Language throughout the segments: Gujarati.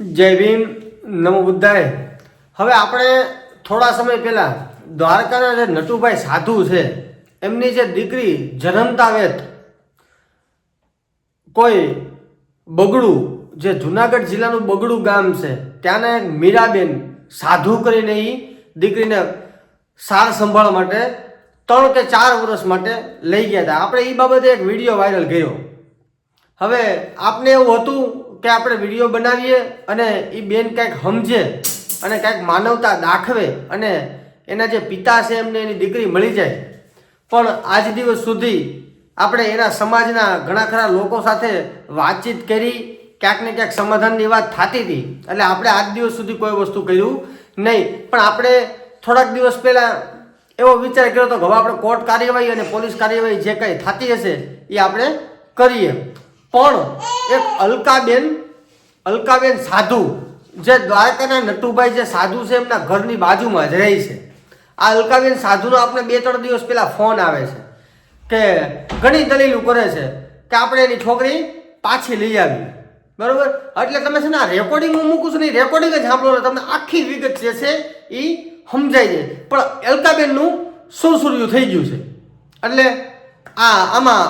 જય ભીમ, નમો બુદ્ધાય. હવે આપણે થોડા સમય પહેલા દ્વારકાના જે નટુભાઈ સાધુ છે, એમની જે દીકરી જન્મતા વેત કોઈ બગડું, જે જુનાગઢ જિલ્લાનું બગડું ગામ છે, ત્યાંના એક મીરાબેન સાધુ કરીને એ દીકરીને સાર સંભાળ માટે ત્રણ કે ચાર વર્ષ માટે લઈ ગયા હતા. આપણે એ બાબતે એક વીડિયો વાયરલ કર્યો. હવે આપને એવું હતું કે આપણે વીડિયો બનાવીએ અને એ બેન કંઈક સમજે અને કંઈક માનવતા દાખવે અને એના જે પિતા છે એમને એની દીકરી મળી જાય. પણ આજ દિવસ સુધી આપણે એના સમાજના ઘણા ખરા લોકો સાથે વાતચીત કરી ક્યાંક ને ક્યાંક સમાધાનની વાત થતી હતી. એટલે આપણે આજ દિવસ સુધી કોઈ વસ્તુ કર્યું નહીં. પણ આપણે થોડાક દિવસ પહેલાં એવો વિચાર કર્યો કે હવે આપણે કોર્ટ કાર્યવાહી અને પોલીસ કાર્યવાહી જે કંઈ થતી હશે એ આપણે કરીએ. પણ એક અલકાબેન અલકાબેન સાધુ, જે દ્વારકાના નટુભાઈ જે સાધુ છે એમના ઘરની બાજુમાં જ રહે છે. આ અલકાબેન સાધુનો આપણે બે ત્રણ દિવસ પહેલાં ફોન આવે છે કે ઘણી દલીલો કરે છે કે આપણે એની છોકરી પાછી લઈ આવી. બરોબર? એટલે તમે છે ને આ રેકોર્ડિંગ હું મૂકું છું નહીં રેકોર્ડિંગ જ સાંભળો તમને આખી વિગત જે છે એ સમજાઈ જાય. પણ અલકાબેનનું સુરસુર્યું થઈ ગયું છે? એટલે આ આમાં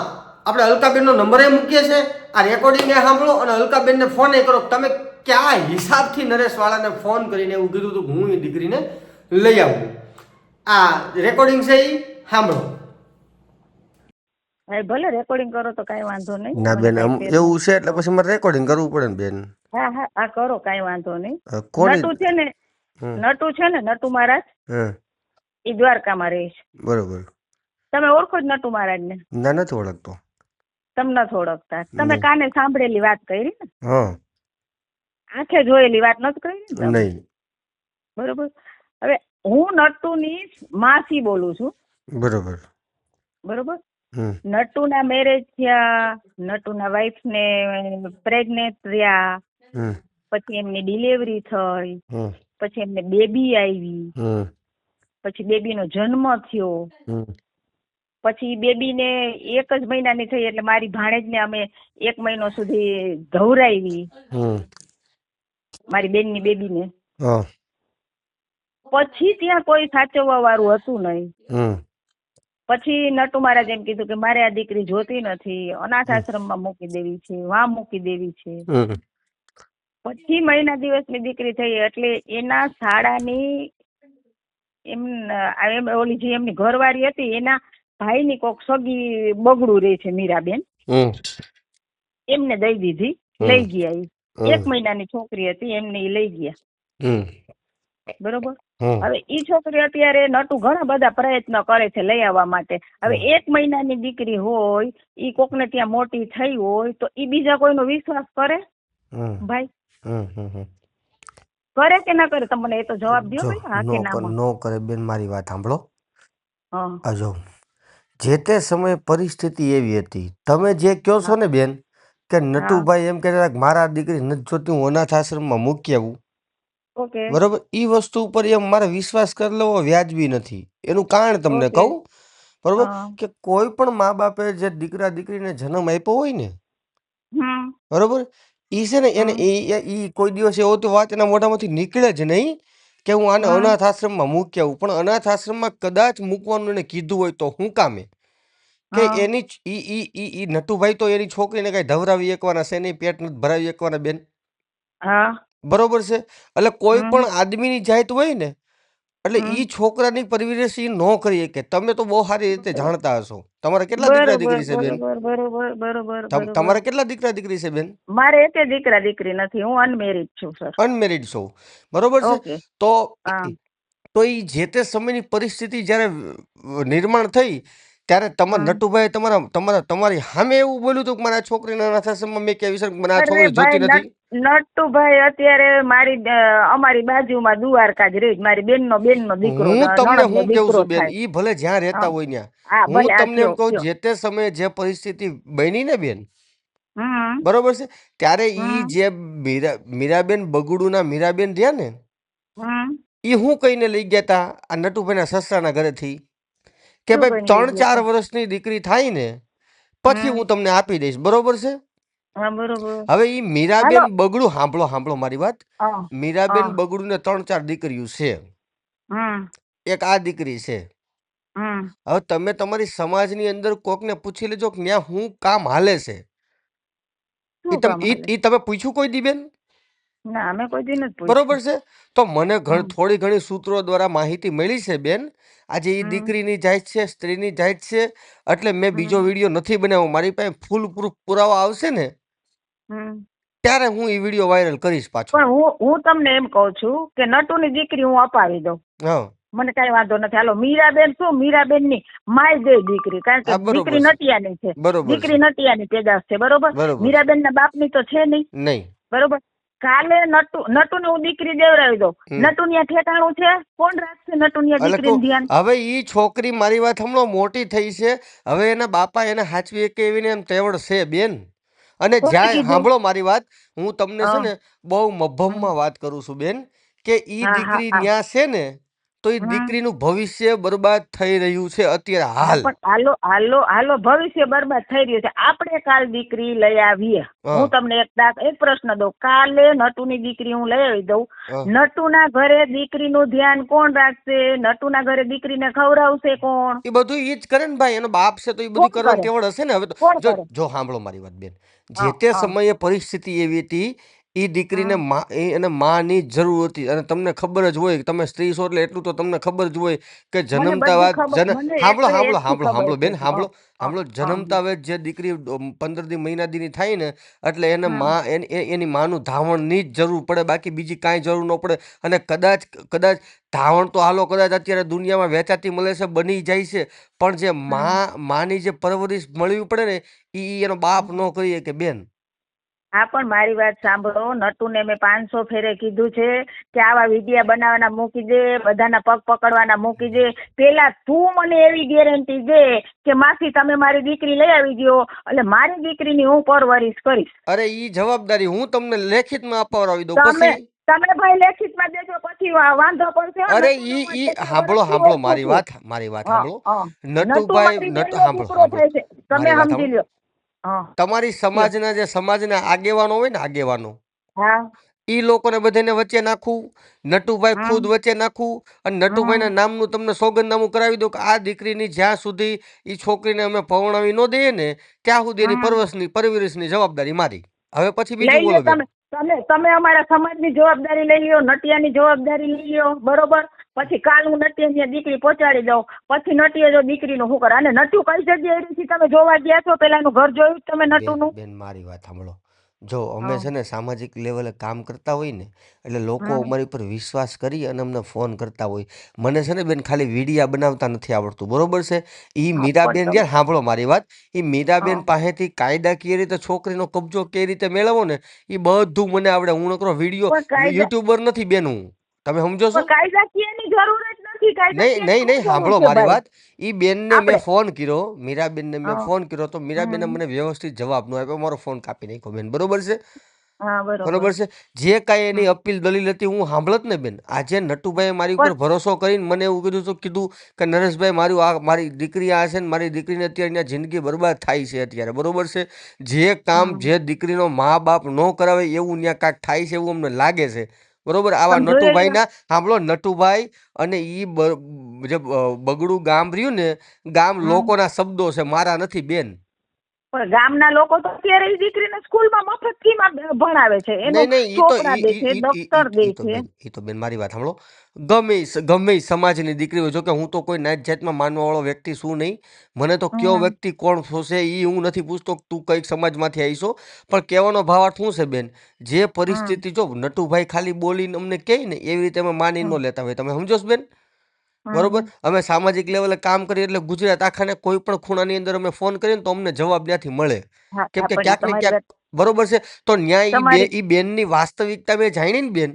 આપણે અલકાબેનનો નંબર એ મૂકીએ છીએ. આ રેકોર્ડિંગ એ સાંભળો અને અલકાબેનને ફોન એ કરો તમે કયા હિસાબથી નરેશવાળાને ફોન કરીને એવું કીધું હતું હું એ દીકરીને લઈ આવું. આ રેકોર્ડિંગ છે એ સાંભળો. હા ભલે રેકોર્ડિંગ કરો તો કાઈ વાંધો નહીં. ના બેન એવું છે એટલે પછી મારે રેકોર્ડિંગ કરવું પડે ને બેન. હા હા હા કરો કઈ વાંધો નહીં. નટુ છે ને નટુ છે ને નટુ મહારાજ? હમ, એ દ્વારકામાં રહે છે. બરોબર. તમે ઓળખો જ નટુ મહારાજને? ના નથી ઓળખતો. તમને નથી ઓળખતા. તમે કાને સાંભળેલી વાત કરી ને? આંખે જોયેલી વાત નથી કરી ને બરોબર. હવે હું નટુની માસી બોલું છું. બરોબર. બરોબર? નટુના મેરેજ થયા નટુના વાઈફ ને પ્રેગ્નેન્ટ રહ્યા પછી એમની ડિલિવરી થઈ પછી એમને બેબી આવી પછી પછી બેબીનો જન્મ થયો. પછી બેબીને એક જ મહિનાની થઈ એટલે મારી ભાણેજને અમે એક મહિનો સુધી ધવરાવી મારી બેનની બેબીને. ને પછી ત્યાં કોઈ સાચવવા વાળું હતું નહીં. પછી નટુ મહારાજ એમ કીધું કે મારે આ દીકરી જોતી નથી. અનાથ આશ્રમમાં મૂકી દેવી છે વા મૂકી દેવી છે. પછી મહિના દિવસની દીકરી થઈ એટલે એના શાળાની એમ ઓલી જે એમની ઘરવાળી હતી એના ભાઈની કોક સગી બગડું રે છે મીરાબેન. એમને દઈ દીધી લઈ ગયા એ એક મહિનાની છોકરી હતી એમને લઈ ગયા. બરોબર? હવે ઈ છોકરી અત્યારે નટુ ઘણા બધા પ્રયત્ન કરે છે લઈ આવવા માટે. હવે એક મહિનાની દીકરી હોય ઈ કોકને ત્યાં મોટી થઈ હોય તો ઈ બીજા કોઈનો વિશ્વાસ કરે? ભાઈ? કરે કે ના કરે? તમને એ તો જવાબ દો ભાઈ હા કે ના નો કરે બેન મારી વાત સાંભળો. હા. જો જે તે સમયે પરિસ્થિતિ એવી હતી. તમે જે કહો છો ને બેન કે નટુભાઈ એમ કહેતા હતા કે મારા દીકરી નથી જોતી હું અનાથ આશ્રમમાં મૂકી આવું. બરોબર? એ વસ્તુ ઉપર એમ મારે વિશ્વાસ કરી લેવો વ્યાજબી નથી. એનું કારણ તમને. કહું? બરોબર? કે કોઈ પણ મા બાપે જે દીકરા દીકરીને જન્મ આપ્યો હોય ને બરોબર? ઈ છે ને એને ઈ કોઈ દિવસ એવો તો વાત એના મોઢામાંથી નીકળે જ નહીં કે હું આને. અનાથ આશ્રમમાં મૂકી આવું. પણ અનાથ આશ્રમમાં કદાચ મૂકવાનું એને કીધું હોય તો હું કામે? કે એની ઈ ઈ ઈ ઈ નટુભાઈ તો એની છોકરીને કઈ ધવરાવી એકવાના છે નહીં પેટ નથી ભરાવી એકવાના બેન? હા. બરોબર છે? એટલે કોઈ પણ આદમીની જાત હોય ને એટલે. ઈ છોકરાની પરવરિશ ઈ ન કરી શકે. તમે તો બહુ સારી રીતે જાણતા હશો. તમારે કેટલા દીકરા દીકરી છે બેન? બરોબર બરોબર બરોબર તમ- બરોબર. તમારે કેટલા દીકરા દીકરી છે બેન? મારે એકે દીકરા દીકરી નથી. હું અનમેરિડ છું સર અનમેરિડ છો. બરોબર છે? ઓકે તો હા. તો ઈ જે તે સમયની પરિસ્થિતિ જ્યારે નિર્માણ થઈ ત્યારે તમારા હમ. નટુભાઈ તમારા તમારા તમારી સામે એવું બોલ્યું હતું કે મારા છોકરીના અનાથ આશ્રમમાં મેં ક્યાં વિચાર મને આ અરે છોકરી જોતી ભાઈ નથી? નટુભાઈ અત્યારે મારી અમારી બાજુમાં દુવારકા જ રહે. મારી બેનનો બેનનો દીકરો હું તમને હું કેવું છું બેન? ઈ ભલે જ્યાં રહેતા હોય ત્યાં. હું તમને એમ કહું જે તે સમયે જે પરિસ્થિતિ બની ને બેન? બરોબર છે? ત્યારે ઈ જે મીરા મીરાબેન બગડુના મીરાબેન રહ્યા ને ઈ હું કહીને લઈ ગયા તા? આ નટુભાઈના સસરાના ઘરેથી. કે ભાઈ ત્રણ ચાર? વર્ષની દીકરી થાય ને પછી હું તમને આપી દઈશ. બરોબર છે? હા બરોબર. હવે ઈ મીરાબેન બગડું સાંભળો સાંભળો મારી વાત. મીરાબેન બગડું ને ત્રણ ચાર દીકરીઓ છે. એક આ દીકરી છે. હવે તમે તમારી સમાજની અંદર કોકને પૂછી લેજો કે ત્યાં હું કામ હાલે છે. ઈ તમે પૂછ્યું કોઈ દી બેન? ના અમે કોઈ દી નથી બરોબર છે? તો મને ઘણ થોડી ઘણી સૂત્રો દ્વારા માહિતી મળી છે બેન. આજે એ દીકરીની જાત છે સ્ત્રીની જાત છે. એટલે મેં બીજો. વીડિયો નથી બનાવ્યો. મારી પાસે ફૂલ પ્રૂફ પુરાવા આવશે ને હમ. ત્યારે હું એ વીડિયો વાયરલ કરીશ પાછો. પણ હું હું તમને એમ કહું છું કે નટુની દીકરી હું અપાવી દઉં. હા. મને કઈ વાંધો નથી. હાલો મીરાબેન શું? મીરાબેનની માય દે દીકરી. કારણ કે હા, બરોબર દીકરી છે. નટિયાની છે. બરોબર દીકરી નટિયાની પેદાશ છે. બરોબર? બરોબર. મીરાબેન ના બાપની તો છે નહીં. નહીં. બરોબર? કાલે નટુ નટુ ને હું દીકરી દેવરાવી દઉં. હમ. નટુ ન્યા ઠેકાણું છે? કોણ રાખશે નટુ ન્યા એટલે દીકરી ધ્યાન? હવે ઈ છોકરી મારી વાત હમણાં મોટી થઈ છે. હવે એના બાપા એને હાચવી કે એવીને એમ તેવડ છે બેન. અને જ્યાં સાંભળો મારી વાત. હું તમને છે ને બહુ મભમમાં વાત કરું છું બેન કે ઈ દીકરી ત્યાં ન્યા છે ને તો ઈ હમ. દીકરીનું ભવિષ્ય બરબાદ થઈ રહ્યું છે અત્યારે હાલ. હાલો હાલો હાલો ભવિષ્ય બરબાદ થઈ રહ્યું છે. આપણે કાલ દીકરી લઈ આવીએ. હું. તમને એક એક પ્રશ્ન દઉં. કાલે નટુની દીકરી હું લઈ આવી દઉં. નટુના ઘરે દીકરીનું ધ્યાન કોણ રાખશે? નટુના ઘરે દીકરીને ખવડાવશે કોણ? એ બધું એ જ કરે ને ભાઈ. એનો બાપ છે તો એ બધું કરવા તેવડ હશે ને? હવે તો? જો સાંભળો મારી વાત બેન. જે તે સમયે પરિસ્થિતિ એવી હતી એ દીકરીને મા એને માની જરૂર હતી અને તમને ખબર જ હોય કે તમે સ્ત્રી છો એટલે એટલું તો તમને ખબર જ હોય કે જન્મતા વાત જન સાંભળો સાંભળો સાંભળો સાંભળો બેન. સાંભળો સાંભળો જન્મતા વેત જે દીકરી પંદર દી મહિના દીની થાય ને એટલે એને મા એની માનું ધાવણની જ જરૂર પડે. બાકી બીજી કાંઈ જરૂર ન પડે. અને કદાચ કદાચ ધાવણ તો હાલો કદાચ અત્યારે દુનિયામાં વેચાતી મળે છે બની જાય છે. પણ જે મા માની જે પરવરિશ મળવી પડે ને એ એનો બાપ ન કરીએ કે બેન. હા પણ મારી વાત સાંભળો. નટુને મેં પાંચસો ફેરે કીધું છે કે આવા વિડિયા બનાવવાના મૂકી દે બધાના પગ પકડવાના મૂકી દે. પેલા તું મને એવી ગેરંટી દે કે માસી તમે મારી દીકરી લઈ આવી દો એટલે મારી દીકરીની હું પરવરિશ કરીશ. અરે ઈ જવાબદારી હું તમને લેખિતમાં અપાવરાવી દઉં. તમે તમે ભાઈ લેખિતમાં દેજો પછી વાંધો પડશે. અરે ઈ ઈ હાંભળો વસ્તુ મારી. વાત મારી વાત હા, સાંભળો હા. નટુ નટુભાઈ નટુ છે. તમે સમજી લ્યો. તમારી સમાજના જે સમાજના આગેવાનો હોય ને આગેવાનો ઈ લોકોને બધાને વચ્ચે નાખું નટુભાઈ. ખુદ વચ્ચે નાખું અને નટુભાઈના નામનું તમને સોગંદનામું કરાવી દઉં કે આ દીકરીની જ્યાં સુધી ઈ છોકરીને અમે પવણાવી ન દઈએ ને ત્યાં સુધી એની હમ. પરવશની પરવરિશની જવાબદારી મારી. હવે પછી બીજું બોલો તમે તમે તમે અમારા સમાજની જવાબદારી લઈ લ્યો નટિયાની જવાબદારી લઈ લ્યો બરોબર? પછી કાલ હું નટિયાની દીકરી પહોંચાડી દઉં પછી નટીએ જો દીકરીનું શું કરે? અને નટુ કઈ જગ્યાએ રહે તમે જોવા ગયા છો? પેલાનું ઘર જોયું તમે નટુનું? બેન મારી વાત સાંભળો. જો અમે છે ને સામાજિક લેવલે કામ કરતા હોય ને એટલે લોકો અમારી ઉપર વિશ્વાસ કરી અને અમને ફોન કરતા હોય. મને છે ને બેન ખાલી વિડીયા બનાવતા નથી આવડતું. બરોબર છે? એ મીરાબેન જ્યારે સાંભળો મારી વાત. એ મીરાબેન પાસેથી પાસેથી કાયદાકીય રીતે છોકરીનો કબજો કઈ રીતે મેળવવો ને એ બધું મને આવડે. હું નકરો વીડિયો યુટ્યુબર નથી બેન હું. તમે સમજો છો? પણ કાયદાકીયની જરૂર જ નથી નહીં નહીં નહીં સાંભળો મારી વાત. એ બેનને મેં ફોન કર્યો મીરાબેનને મેં ફોન કર્યો તો મીરાબેને મને વ્યવસ્થિત જવાબ ન આપ્યો મારો ફોન કાપી નાખ્યો બેન. બરોબર છે? બરોબર. બરોબર છે? જે કાંઈ એની અપીલ દલીલ હતી હું સાંભળત ને બેન. આજે નટુભાઈ મારી ઉપર ભરોસો કરીને મને એવું કીધું તો કીધું કે નરેશભાઈ મારું આ મારી દીકરી આ છે ને મારી દીકરીને અત્યારે જિંદગી બરબાદ થાય છે અત્યારે. બરોબર છે? જે કામ. જે દીકરીનો મા બાપ ન કરાવે એવું ત્યાં કાંઈક થાય છે એવું અમને લાગે છે. બરોબર? આવા નટુભાઈ ના નટુભાઈના સાંભળો નટુભાઈ અને ઈ જે બગડું ગામ રહ્યું ને ગામ લોકોના શબ્દો છે મારા નથી બેન. પણ ગામના લોકો તો અત્યારે એ દીકરીને સ્કૂલમાં મફત ફીમાં ભણાવે છે? એનો નહીં નહીં ઈ તો ચોપડા ઈ- દે છે ઈ- દફતર દે ઈ તો છે. બેન ઈ તો બેન મારી વાત સાંભળો. ગમે ઈ સ- ગમે ઈ સમાજની દીકરી હોય જો કે હું તો કોઈ નાત જાતમાં માનવા વાળો વ્યક્તિ શું નહીં. મને તો કયો હમ. વ્યક્તિ કોણ શોષે એ હું નથી પૂછતો કે તું કંઈક સમાજમાંથી આવીશો. પણ કહેવાનો ભાવાર્થ શું છે બેન? જે પરિસ્થિતિ જો નટુભાઈ ખાલી બોલીને અમને કહે ને એવી રીતે અમે માની ન લેતા હોય. તમે સમજો છો બેન? બરોબર? અમે સામાજિક લેવલે કામ કરીએ એટલે ગુજરાત આખાને કોઈ પણ ખૂણાની અંદર અમે ફોન કરીએ ને તો અમને જવાબ ત્યાંથી મળે. કેમ કે ક્યાંક ને ક્યાંક બરોબર છે? તો ન્યાય ઈ બેનની વાસ્તવિકતા મેં જાણી ને બેન.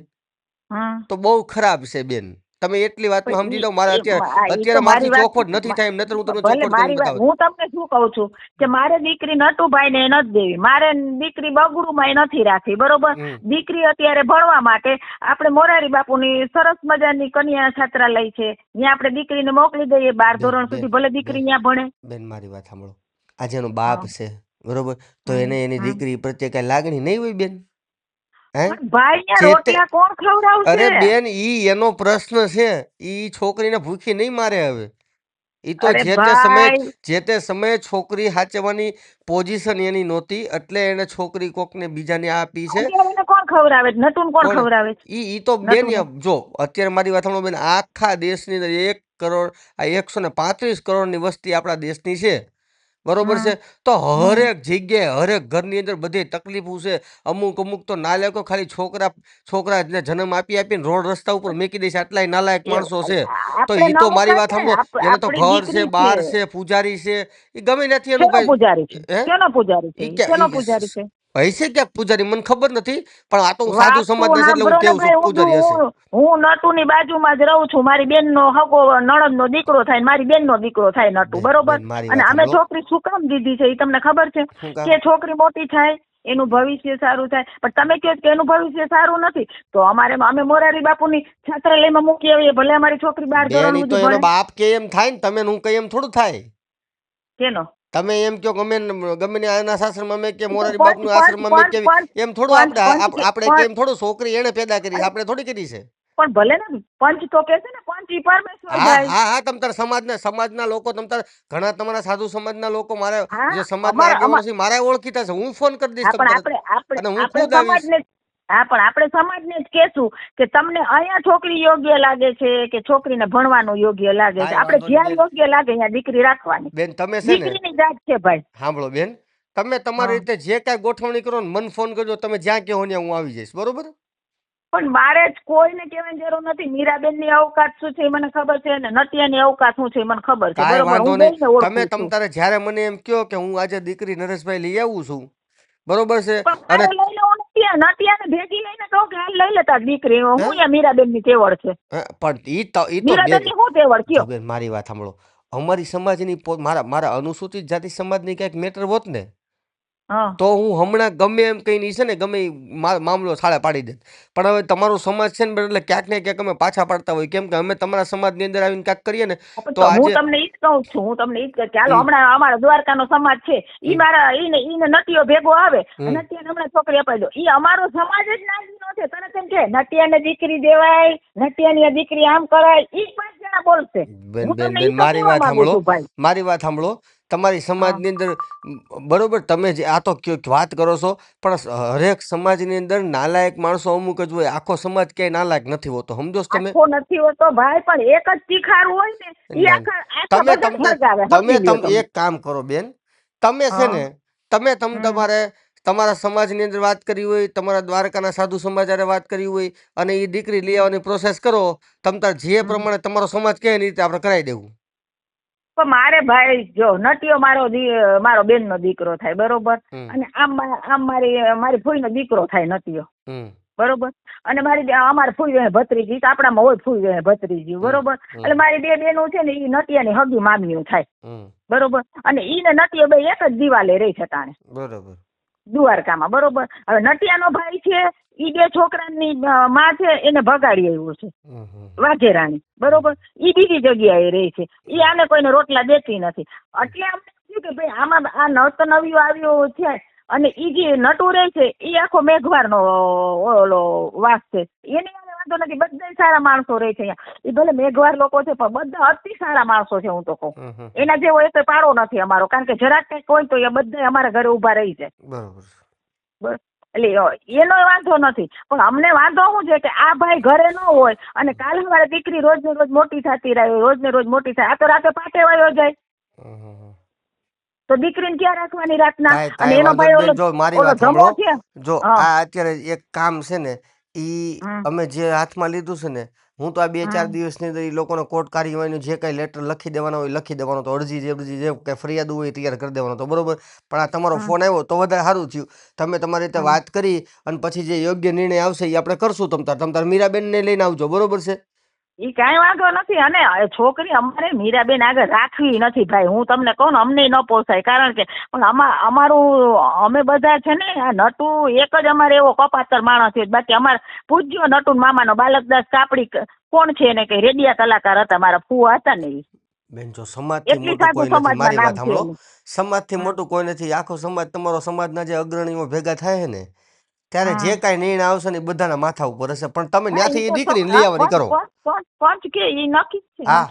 તો બહુ ખરાબ છે બેન. તમે એટલી વાતમાં સમજી ઈ- મારા અત્યારે મારી ચોખવટ નથી થાય એમ નતર હું તમને ચોખવટ કરી બતાવું. હું તમને શું કહું છું? કે મારે દીકરી નટુભાઈ ને નથી દેવી. મારે દીકરી બગડુમાં નથી રાખી બરોબર? દીકરી અત્યારે ભણવા માટે આપણે મોરારી બાપુની સરસ મજાની કન્યા છાત્રાલય છે. ત્યાં આપણે દીકરીને મોકલી દઈએ બાર ધોરણ સુધી ભલે દીકરી ત્યાં ભણે. બેન મારી વાત સાંભળો. આજે એનો બાપ છે બરોબર? તો એને એની દીકરી પ્રત્યે કઈ લાગણી નહીં હોય બેન? અરે બેન ઈ એનો પ્રશ્ન છે. ઈ છોકરીને ભૂખી નહીં મારે હવે. ઈ તો જે તે સમયે જે તે સમયે છોકરી હાચવાની પોઝિશન એની નહોતી એટલે એને છોકરી કોકને બીજાને આપી છે. કોણ ખવડાવે? નટુન કોણ કોણ? ખવડાવે? ઈ ઈ તો બેન જો અત્યારે મારી વાત બેન આખા દેશની એક કરોડ આ એકસો ને પાંત્રીસ કરોડની વસ્તી આપણા દેશની છે. બરોબર છે? તો હરેક જગ્યાએ હરેક ઘરની અંદર બધી તકલીફો છે. અમુક અમુક તો નાલાયકો ખાલી છોકરા છોકરાને જન્મ આપી આપીને રોડ રસ્તા ઉપર મેકી દેશે છે. આટલાય નાલાયક માણસો છે. તો એ તો મારી વાત સાંભળો. એને તો ઘર છે બાર છે. પૂજારી છે. એ ગમે નથી એનું ભાઈ પૂજારી છે? પૂજારી છે? હશે ક્યાંક પૂજારી? મને ખબર નથી પણ આ તો હું સાધુ વાસ્તુ સમાજ એટલે હું કેવું છું પૂજારી હશે? હું- નટુની બાજુમાં જ રહું છું. મારી બેન નો હગો નણંદ નો દીકરો થાય મારી બેન નો દીકરો થાય નટુ બરોબર? અને અમે છોકરી શું કામ દીધી છે એ તમને ખબર છે? કે છોકરી મોટી થાય એનું ભવિષ્ય સારું થાય. પણ તમે કહો કે એનું ભવિષ્ય સારું નથી તો અમારે અમે મોરારી બાપુની છાત્રાલયમાં મૂકી આવીએ ભલે અમારી છોકરી બાર ધોરણ બાપ કે એમ થાય ને તમે હું કઈ એમ થોડું થાય? કેનો? તમે એમ કહો ગમે ગમે ને આના આશ્રમમાં મેં કે મોરારી બાપનું આશ્રમમાં મેં કેવી એમ થોડું આપણે આપણે કેમ થોડું છોકરી એને પેદા કરી આપણે થોડી કરી છે. પણ ભલે ને પંચ તો કે છે ને પંચ ઈ પરમેશ્વર હા હા તમ તાર સમાજના સમાજના લોકો તમ તાર ઘણા તમારા સાધુ સમાજના લોકો મારે જે સમાજના આગેવાનો છે મારા ઓળખીતા છે. હું ફોન કરી દઈશ હા, તમ પણ તાર આપણે આપણે અને હું ખુદ આવીશ. હા પણ આપણે સમાજને જ કહેશું કે તમને અહીંયા છોકરી યોગ્ય લાગે છે કે છોકરીને ભણવાનું યોગ્ય લાગે છે? આપણે જ્યાં યોગ્ય લાગે ત્યાં દીકરી રાખવાની. બેન તમે છે ને દીકરીની જાત છે ભાઈ. સાંભળો બેન. તમે તમારી રીતે જે કાંઈ ગોઠવણી કરો ને મન ફોન કરજો તમે જ્યાં કહો ને હું આવી જઈશ. બરોબર? પણ મારે જ કોઈને કહેવાની જરૂર નથી. મીરાબેનની અવકાશ શું છે મને ખબર છે ને નટિયાની અવકાશ શું છે મને ખબર છે. બરોબર તમે તમ તારે જ્યારે મને એમ કહો કે હું આજે દીકરી નરેશભાઈ લઈ આવું છું. બરોબર છે? અને નટિયાને ભેગી લઈને કહું કે લઈ લેતા દીકરી હું? યા મીરાબેનની તેવડ છે. પણ ઈ તો ઈ તો મીરાબેનની હું તેવડ કયો? બેન મારી વાત સાંભળો. અમારી સમાજની મારા મારા અનુસૂચિત જાતિ સમાજની કંઈક મેટર હોત ને તો હું હમણાં ગમે એમ કહીને છે ને ગમે મામલો છાળે પાડી દે. પણ હવે તમારો સમાજ છે ને એટલે ક્યાંક ને ક્યાંક અમે પાછા પાડતા હોય. કેમ કે અમે તમારા સમાજની અંદર આવીને ક્યાંક કરીએ ને તો હું તમને ઈ જ કહું છું. હું તમને ઈ જ હાલો હમણાં અમારા દ્વારકાનો સમાજ છે. ઈ. મારા ઈને ઈને નટીઓ ભેગો આવે. અને હમણાં છોકરી અપાઈ દો. ઈ અમારો સમાજ જ નાજીનો છે. તને કેમ કે નટિયાને દીકરી દેવાય નટિયાની દીકરી આમ કરાય ઈ પાંચ જણા બોલશે. ઈ મારી વાત સાંભળો. મારી વાત સાંભળો. તમારી સમાજની અંદર બરોબર તમે જે આ તો વાત કરો છો પણ હરેક સમાજની અંદર નાલાયક માણસો અમુક જ હોય આખો સમાજ ક્યાંય નાલાયક નથી હોતો સમજો છો તમે? નથી હોતો ભાઈ પણ એક જ તીખાર હોય ને તમે તમે. એક કામ કરો બેન તમે છે ને તમે તમ તમારે તમારા સમાજની અંદર વાત કરી હોય તમારા દ્વારકાના સાધુ સમાજ હારે વાત કરી હોય અને એ દીકરી લઈ આવવાની પ્રોસેસ કરો તમ તાર જે પ્રમાણે તમારો સમાજ એની રીતે આપણે કરાવી દેવું. પણ મારે ભાઈ જો નટિયો મારો મારો બેનનો દીકરો થાય બરોબર? અને આમ આમ મારી મારી ફૂઈનો દીકરો થાય નટિયો. બરોબર? અને મારી અમારે ફૂઈ વહે ભત્રીજી આપણામાં હોય ફૂઈ વહે ભત્રીજી બરોબર? એટલે મારી બે બેનું છે ને એ નટિયાની હગી મામીઓ થાય. બરોબર? અને ઈ ને નટિયો બે એક જ દિવાલે રહી છે તાણે. બરોબર. દ્વારકામાં બરોબર? હવે નટિયાનો ભાઈ છે ઈ બે છોકરાની માં છે એને ભગાડી આવ્યો છે. વાઘેરાણી બરોબર? ઈ બીજી જગ્યાએ રહે છે. ઈ આને કોઈને રોટલા દેતી નથી. એટલે થયું કે ભાઈ આમાં આ નત નવીઓ આવ્યો છે અને ઈ જે નટુ રહે છે ઈ આખો મેઘવારનો ઓલો વાસ છે. એની વાંધો નથી. બધા સારા માણસો રહે છે અહીંયા. ઈ ભલે મેઘવાર લોકો છે પણ બધા અતિ સારા માણસો છે હું તો કહું. એના જેવો એક પાડો નથી અમારો. કારણ કે જરાક કંઈક હોય તો એ બધા અમારા ઘરે ઊભા રહી છે બરોબર બસ. એટલે એનો વાંધો નથી. પણ અમને વાંધો શું છે કે આ ભાઈ ઘરે ન હોય અને કાલ સવારે દીકરી રોજ ને રોજ મોટી થતી રહે રોજ ને રોજ મોટી થાય. આ તો રાતે પાટે વાયો જાય. તો દીકરીને ક્યાં રાખવાની રાતના? અને એનો ભાઈ ઓલો જો મારી વાત સાંભળો. જો આ અત્યારે એક કામ છે ને ઈ હમ. અમે જે હાથમાં લીધું છે ને હું તો આ બે ચાર હમ. દિવસની અંદર ઈ લોકોને કોર્ટ કાર્યવાહીનું જે કાંઈ લેટર લખી દેવાનો હોય લખી દેવાનો તો અરજી જે અરજી જે કાંઈ ફરિયાદ હોય એ તૈયાર કરી દેવાનો તો બરોબર પણ આ તમારો હમ. ફોન આવ્યો તો વધારે સારું થયું તમે તમારી રીતે હમ. વાત કરી અને પછી જે યોગ્ય નિર્ણય આવશે એ આપણે કરશું તમતાર તમતાર મીરાબેનને લઈને આવજો બરોબર છે ઈ કાંઈ વાંધો નથી. અને છોકરી અમારે મીરાબેન આગળ રાખવી નથી ભાઈ. હું તમને કહું ને અમને ન પોસાય. કારણ કે પણ અમારું અમે બધા છે ને આ નટુ એક જ અમારે એવો કપાતર માણસ છે. બાકી અમારે પૂજ્યો નટુ મામાનો બાલકદાસ કાપડી કોણ છે એને કઈ? રેડિયા કલાકાર હતા મારા ફુવા હતા ને બેન જો સમાજથી એટલી મોટું કોઈ નથી. મારી વાત સાંભળો. સમાજથી મોટું કોઈ નથી. આખો સમાજ તમારો સમાજના જે અગ્રણીઓ ભેગા થાય ને ત્યારે જે કાંઈ નિર્ણય આવશે ને એ બધાના માથા ઉપર હશે. પણ તમે ત્યાંથી એ દીકરીને લઈ આવવાની કરો. હા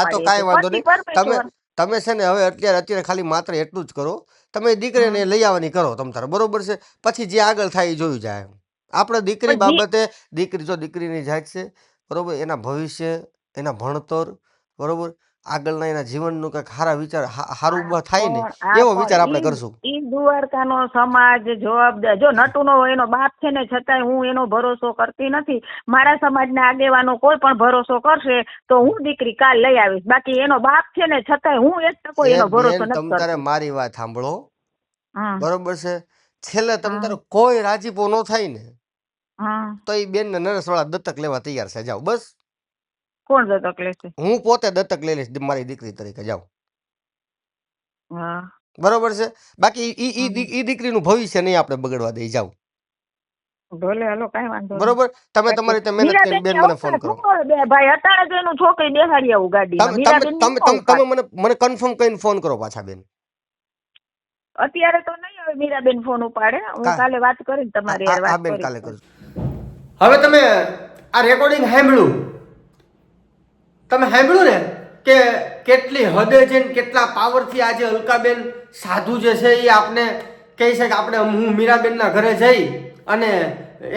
આ તો કાંઈ વાંધો નહીં. તમે તમે છે ને હવે અત્યારે અત્યારે ખાલી માત્ર એટલું જ કરો. તમે દીકરીને લઈ આવવાની કરો તમ તારે. બરોબર છે? પછી જે આગળ થાય એ જોયું જાય આપણે દીકરી બાબતે દીકરી જો દીકરીની જાત છે બરોબર? એના ભવિષ્ય એના ભણતર બરોબર? આગળના એના જીવનનું કંઈક સારા વિચાર સારું થાય ને એવો વિચાર આપણે કરશું. ઈ દ્વારકાનો સમાજ જવાબદાર જો નટુનો એનો બાપ છે ને છતાંય હું એનો ભરોસો કરતી નથી. મારા સમાજના આગેવાનો કોઈ પણ ભરોસો કરશે તો હું દીકરી કાલ લઈ આવીશ. બાકી એનો બાપ છે ને છતાંય હું એક ટકો એનો ભરોસો બેન નથી તમ તારે મારી વાત સાંભળો. બરોબર છે? છેલ્લે તમ તારે કોઈ રાજીપો ન થાય ને તો એ નરેશ નરેશવાળા દત્તક લેવા તૈયાર છે. જાઓ બસ. કોણ દત્તક લેશે હું પોતે દત્તક લઈ લઈશ મારી દીકરી તરીકે જાઉં હા. બરોબર છે? બાકી ઈ ઈ દી- ઈ દીકરીનું ભવિષ્ય નહીં આપણે બગડવા દઈ જાઓ. ભલે હાલો કાંઈ વાંધો નહીં. બરોબર? તમે તમારી રીતે મહેનત કરીને બેન મને ફોન કરો. મીરાબેન બે ભાઈ? અટાણે તો એનું છોકરી બેહાડી આવું ગાડીમાં તમે તમે મીરાબેન તમે તમે તમે મને મને કન્ફર્મ કરીને ફોન કરો પાછા બેન. અત્યારે તો નહીં હવે મીરાબેન ફોન ઉપાડે. હું કા- કાલે વાત કરીને તમારી વાત બેન કરીશ. કાલે કરજો. હવે તમે આ રેકોર્ડિંગ સાંભળ્યું? તમે સાંભળ્યું ને કે કેટલી હદે જઈને કેટલા પાવરથી આજે અલકાબેન સાધુ જે છે એ આપણે કહે છે કે આપણે હું મીરાબેનના ઘરે જઈ અને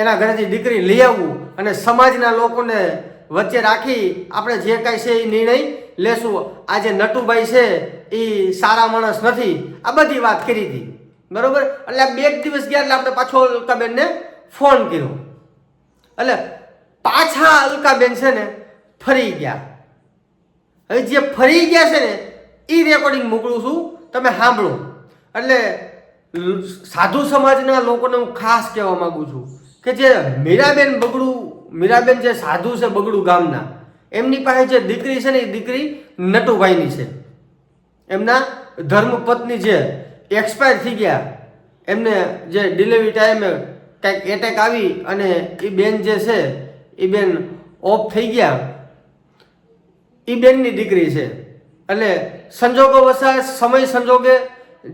એના ઘરેથી દીકરી લઈ આવવું અને સમાજના લોકોને વચ્ચે રાખી આપણે જે કાંઈ છે એ નિર્ણય લેશું. આજે નટુભાઈ છે એ સારા માણસ નથી. આ બધી વાત કરી હતી. બરોબર? એટલે આ બે દિવસ ગયા એટલે આપણે પાછો અલકાબેનને ફોન કર્યો. એટલે પાછા અલકાબેન છે ને ફરી ગયા. હવે જે ફરી ગયા છે ને એ રેકોર્ડિંગ મોકલું છું, તમે સાંભળો. એટલે સાધુ સમાજના લોકોને હું ખાસ કહેવા માગું છું કે જે મીરાબેન બગડું, મીરાબેન જે સાધુ છે બગડું ગામના, એમની પાસે જે દીકરી છે ને એ દીકરી નટુભાઈની છે. એમના ધર્મપત્ની જે એક્સપાયર થઈ ગયા, એમને જે ડિલિવરી ટાઈમે કંઈક એટેક આવી અને એ બેન જે છે એ બેન ઓફ થઈ ગયા. એ બેનની દીકરી છે. એટલે સંજોગો વસા સમય સંજોગે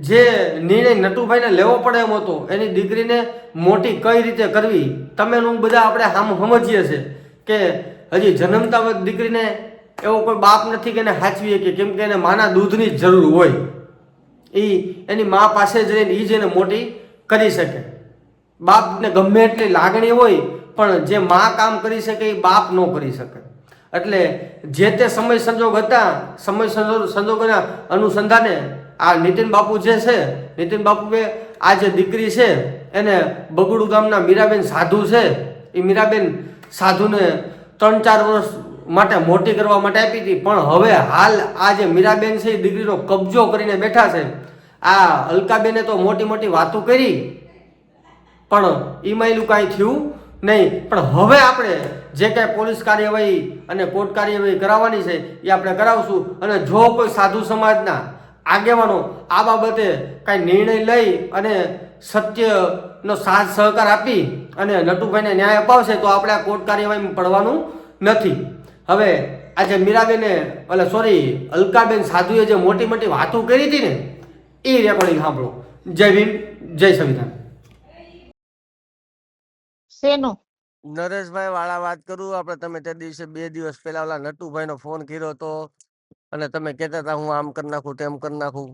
જે નિર્ણય નટુભાઈને લેવો પડે એમ હતો, એની દીકરીને મોટી કઈ રીતે કરવી, તમે હું બધા આપણે આમ સમજીએ છે કે હજી જન્મતા દીકરીને એવો કોઈ બાપ નથી કે એને હાચવીએ કે કેમ કે એને માના દૂધની જ જરૂર હોય. એ એની મા પાસે જ રહીને એ જ એને મોટી કરી શકે. બાપને ગમે એટલી લાગણી હોય, પણ જે મા કામ કરી શકે એ બાપ ન કરી શકે. એટલે જે તે સમય સંજોગ હતા, સમય સંજોગ સંજોગોના અનુસંધાને આ નીતિન બાપુ જે છે, નીતિન બાપુએ આ જે દીકરી છે, એને બગડુ ગામના મીરાબેન સાધુ છે, એ મીરાબેન સાધુને ત્રણ ચાર વર્ષ માટે મોટી કરવા માટે આપી હતી. પણ હવે હાલ આ જે મીરાબેન છે, એ દીકરીનો કબજો કરીને બેઠા છે. આ અલકાબેને તો મોટી મોટી વાતો કરી, પણ ઈમાયલું કાંઈ થયું નહીં, પણ હવે આપણે જે કાંઈ પોલીસ કાર્યવાહી અને કોર્ટ કાર્યવાહી કરાવવાની છે, એ આપણે કરાવશું. અને જો કોઈ સાધુ સમાજના આગેવાનો આ બાબતે કાંઈ નિર્ણય લઈ અને સત્યનો સાથ સહકાર આપી અને નટુભાઈને ન્યાય અપાવશે, તો આપણે આ કોર્ટ કાર્યવાહીમાં પડવાનું નથી. હવે આજે મીરાબેને, એટલે સોરી, અલકાબેન સાધુએ જે મોટી મોટી વાતો કરી હતી ને, એ રેકોર્ડિંગ સાંભળો. જય ભીમ, જય સંવિધાન. શેનું? નરેશભાઈ વાળા વાત કરું? આપણે તમે તે દિવસે બે દિવસ પહેલા ઓલા નટુભાઈનો ફોન કર્યો હતો અને તમે કહેતા હતા હું આમ કરી નાખું તેમ કરી નાખું.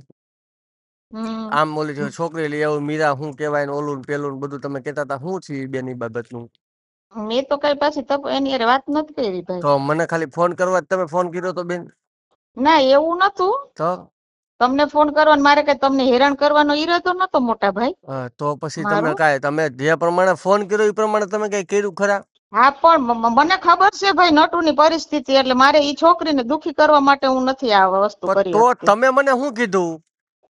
આમ બોલી છોકરી લઈ આવું મીરા હું કેવાય ને ઓલું ને પેલું બધું. તમે કહેતા હતા શું છે બેની બાબતનું. મેં તો કઈ પાછી તપ એની અરે વાત નથી કરી ભાઈ. તો મને ખાલી ફોન કરવા તમે ફોન કર્યો તો બેન? ના એવું નતું. તો? તમને ફોન કરવાનો મારે કઈ તમને હેરાન કરવાનો ઈરાદો નતો મોટા ભાઈ. તો પછી તમે કાય તમે જે પ્રમાણે ફોન કર્યો એ પ્રમાણે તમે કઈ કર્યું ખરા? હા પણ મને ખબર છે ભાઈ નટુ ની પરિસ્થિતિ એટલે મારે ઈ છોકરીને દુખી કરવા માટે હું નથી આ વસ્તુ કરી તો તમે મને શું કીધું?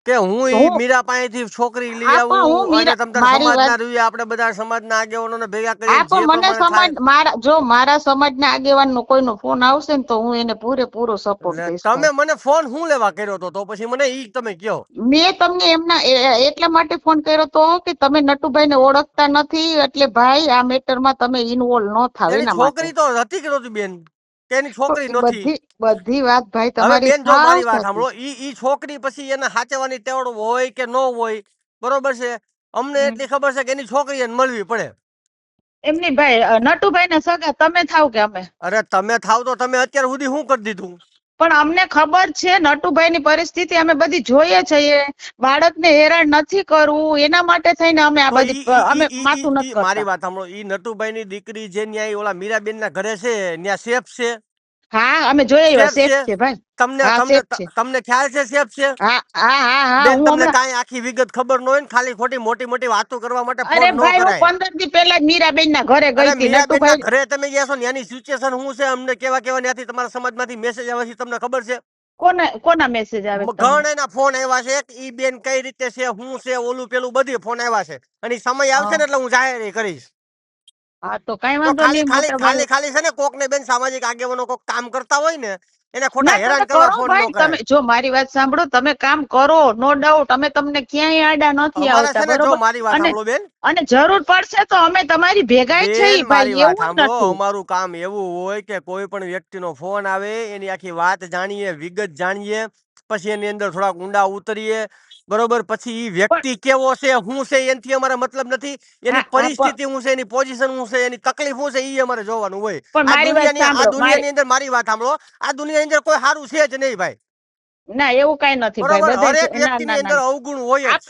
કે હું મીરા પાસેથી છોકરી લઈ આવું અને સમાજના રહીએ આપણે બધા સમાજના આગેવાનોને ભેગા કરી મને સમાજ મારા જો મારા સમાજના આગેવાનનો કોઈનો ફોન આવશે ને તો હું એને પૂરેપૂરો સપોર્ટ કરીશ તમે મને ફોન હું લેવા કર્યો તો તો પછી મને ઈ તમે કયો. મેં તમને એમના એટલા માટે ફોન કર્યો તો કે તમે નટુભાઈને ઓળખતા નથી એટલે ભાઈ આ મેટરમાં તમે ઇન્વોલ્વ ન થાવ એની છોકરી તો હતી કે બેન? કે એની છોકરી નથી? બધી વાત ભાઈ તમારી બેન જો મારી વાત સાંભળો ઈ ઈ છોકરી પછી એને સાચવાની ટેવડ હોય કે ન હોય બરોબર છે? અમને એટલી ખબર છે કે એની છોકરી એને મળવી પડે. એમની ભાઈ નટુભાઈ ને સગા તમે થાવ કે અમે? અરે તમે થાવ તો તમે અત્યાર સુધી શું કરી દીધું? પણ અમને ખબર છે નટુભાઈ ની પરિસ્થિતિ અમે બધી જોઈએ છીએ. બાળકને હેરાન નથી કરવું એના માટે થઈને અમે આ બધી અમે માથું નથી મારી વાત સાંભળો. ઈ નટુભાઈ ની દીકરી જે ન્યાય ઓલા મીરાબેન ના ઘરે છે ત્યાં સેફ છે? હા અમે આવ્યા સેફ છે? ભાઈ. તમને તમને તમને ખ્યાલ છે સેફ છે? હા હા હા હા તમને કાઈ આખી વિગત ખબર ન હોય ને ખાલી ખોટી મોટી મોટી વાતો કરવા માટે અરે ફોન ન ભાઈ હું કરાય. પંદર દી પહેલા મીરાબેન ના ઘરે ગઈ હતી મીરાબેન ભાઈ. ઘરે તમે ગયા છો ને એની સિચ્યુએશન શું છે? અમને કેવા કેવા ન્યાથી તમારા સમાજમાંથી મેસેજ આવે છે તમને ખબર છે? કોના કોના મેસેજ આવે ઘણા એના ફોન આવ્યા છે. ઈ બેન કઈ રીતે છે હું છે ઓલું પેલું બધી ફોન આવ્યા છે. અને સમય આવશે ને એટલે હું જાહેર કરીશ. હા તો કઈ વાંધો નહીં ખાલી ખાલી ખાલી છે ને કોક ને બેન સામાજિક આગેવાનો કોક કામ કરતા હોય ને એને ખોટા હેરાન કરવા ફોન ન તમે જો મારી વાત સાંભળો તમે કામ કરો નો ડાઉટ અમે તમને ક્યાંય આડા નથી આવતા બરોબર? મારી વાત સાંભળો બેન. અને જરૂર પડશે તો અમે તમારી ભેગાય છે ભાઈ એવું નથી. અમારું કામ એવું હોય કે કોઈ પણ વ્યક્તિનો ફોન આવે એની આખી વાત જાણીએ વિગત જાણીએ પછી એની અંદર થોડાક ઊંડા ઉતરીએ બરોબર? પછી એ વ્યક્તિ કેવો છે? હું છે? એનાથી અમારે મતલબ નથી. એની પરિસ્થિતિ હું છે? એની પોઝિશન હું છે? એની તકલીફ હું છે? એ અમારે જોવાનું હોય. આ દુનિયાની અંદર મારી વાત સાંભળો. આ દુનિયાની અંદર કોઈ સારું છે જ નહીં ભાઈ. ના એવું કઈ નથી ભાઈ ના ના ના.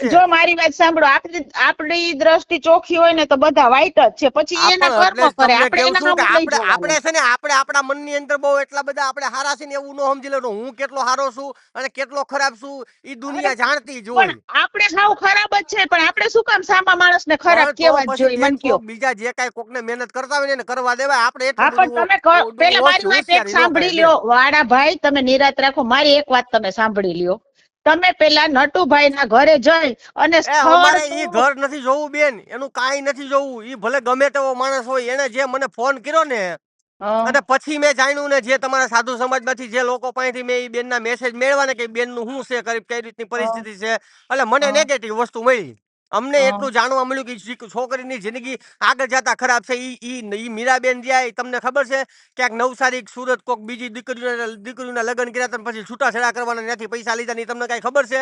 જ મારી વાત સાંભળો આપણી આપણી દ્રષ્ટિ ચોખ્ખી હોય ને તો બધા વાઈટ જ છે. પછી એના કર્મ કરે આપણે આપણે છે ને આપણે આપણા મનની અંદર બહુ એટલા બધા આપણે હારા છે ને એવું ન સમજી લેવાનું હું કેટલો હારો છું અને કેટલો ખરાબ છું ઈ દુનિયા જાણતી જ હોય. આપણે સાવ ખરાબ જ છે પણ આપણે શું કામ સામા માણસ ને ખરાબ કેવા જોઈએ મન કયો કોક બીજા જે કાંઈ કોકને મહેનત કરતા હોય ને કરવા દેવાય આપણે એટલું પણ તમે પેલા મારી વાત સાંભળી લ્યો. વાડા ભાઈ તમે નિરાત રાખો મારી એક વાત તમે સાંભળી લ્યો. તમે પેલા નટુભાઈ ના ઘરે જઈ અને એ ઈ ઘર નથી જોવું બેન. એનું કાંઈ નથી જોવું. ઈ ભલે ગમે તેવો માણસ હોય એને જે મને ફોન કર્યો ને અને પછી મેં જાણ્યું ને જે તમારા સાધુ સમાજમાંથી જે લોકો પાસેથી મેં બેન ના મેસેજ મેળવા ને કે બેનનું શું છે કઈ રીતની પરિસ્થિતિ છે. એટલે મને નેગેટિવ વસ્તુ મળી. અમને એટલું જાણવા મળ્યું કે છોકરીની જિંદગી આગળ જતા ખરાબ છે. ઈ ઈ ઈ મીરાબેન જ્યાં તમને ખબર છે? ક્યાંક નવસારી સુરત કોક બીજી દીકરીઓના દીકરીઓના લગ્ન કર્યા હતા ને પછી છૂટાછેડા કરવાના ત્યાંથી પૈસા લીધા ની તમને કઈ ખબર છે?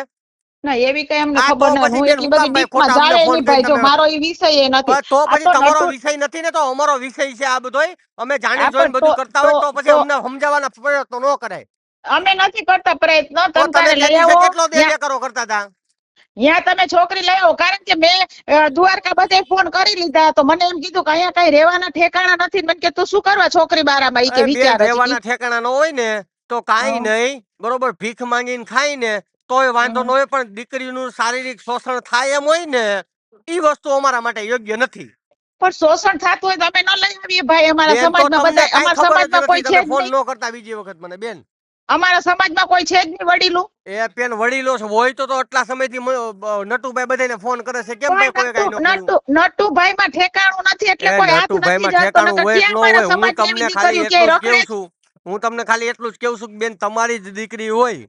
ના એવી કઈ અમને ખબર ના હું એટલી બધી ડીપમાં ખોટા અમને જાય ફોન નહીં ભાઈ. જો મારો એ વિષય એ નથી. તો પછી તમારો વિષય નથી ને તો અમારો વિષય છે આ બધોય? અમે જાણી જોઈને બધું કરતા હોય તો પછી અમને સમજાવવાના પ્રયત્નો ન કરાય. અમે નથી કરતા પ્રયત્ન. તમે તમે તારે તે લઈ આવો કેટલો દે કરો કરતા હતા ત્યાં તમે છોકરી આવો. કારણ કે મેં દ્વારકા બધે ફોન કરી લીધા. તો મને એમ કીધું કે અહીંયા કઈ રહેવાના ઠેકાણા નથી. મને કે તું શું કરવા છોકરી બારામાં? ઈ કે વિચાર રહેવાના ઠેકાણા ન હોય ને તો કાઈ. નહીં. બરોબર? ભીખ માંગીને ખાઈ ને તોય વાંધો. ન હોય પણ દીકરીનું શારીરિક શોષણ થાય એમ હોય ને ઈ વસ્તુ અમારા માટે યોગ્ય નથી. પણ શોષણ થતું હોય તો અમે ન લઈ આવીએ ભાઈ. અમારા સમાજમાં બધા અમારા સમાજમાં કોઈ છે ફોન ન કરતા બીજી વખત મને બેન. અમારા સમાજમાં કોઈ છે જ નહીં વડીલું. એ બેન વડીલો છે હોય તો તો આટલા સમયથી નટુભાઈ બધાને ફોન કરે છે. કેમ ભાઈ કોઈ કઈ નટુ નટુભાઈ માં ઠેકાણું નથી એટલે કોઈ હાથ નથી જતો ઠેકાણું નકર હોય હું તમને ખાલી એટલું જ છું હું તમને ખાલી એટલું જ કેવું છું કે બેન તમારી જ દીકરી હોય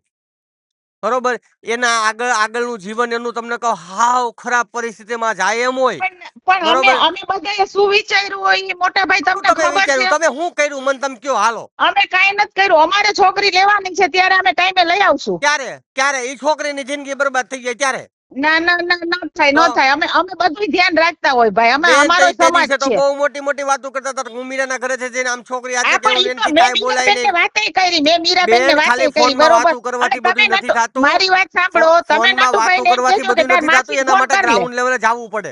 બરોબર? એના આગળ આગળનું જીવન એનું તમને કહો હાવ ખરાબ પરિસ્થિતિમાં જાય એમ હોય. પણ અમે બધાએ શું વિચાર્યું હોય મોટા ભાઈ તમને ખબર છે? તમે શું કર્યું? મને તમે કયો હાલો. અમે કાઈ નથી કર્યું. અમારે છોકરી લેવાની છે ત્યારે અમે ટાઈમે લઈ આવશું. ક્યારે? ક્યારે? એ છોકરીની જિંદગી બરબાદ થઈ જાય ત્યારે ના ના ના ન થાય ન થાય. અમે અમે બધું ધ્યાન રાખતા હોય ભાઈ. અમે અમારો સમાજ છે. તો બહુ મોટી મોટી વાતો કરતા હતા હું મીરાના ઘરે છે જઈને આમ છોકરી આજે કેવું કાંઈ બોલાય નહીં. વાતેય કરી મે મીરાબેન ને વાતેય કરી બરોબર. કરવાથી બધું નથી નટુ- થાતું. મારી વાત સાંભળો તમે વાતો નટુભાઈને એમ કરવાથી બધું નથી થતું એના માટે ગ્રાઉન્ડ લેવલે જવું પડે.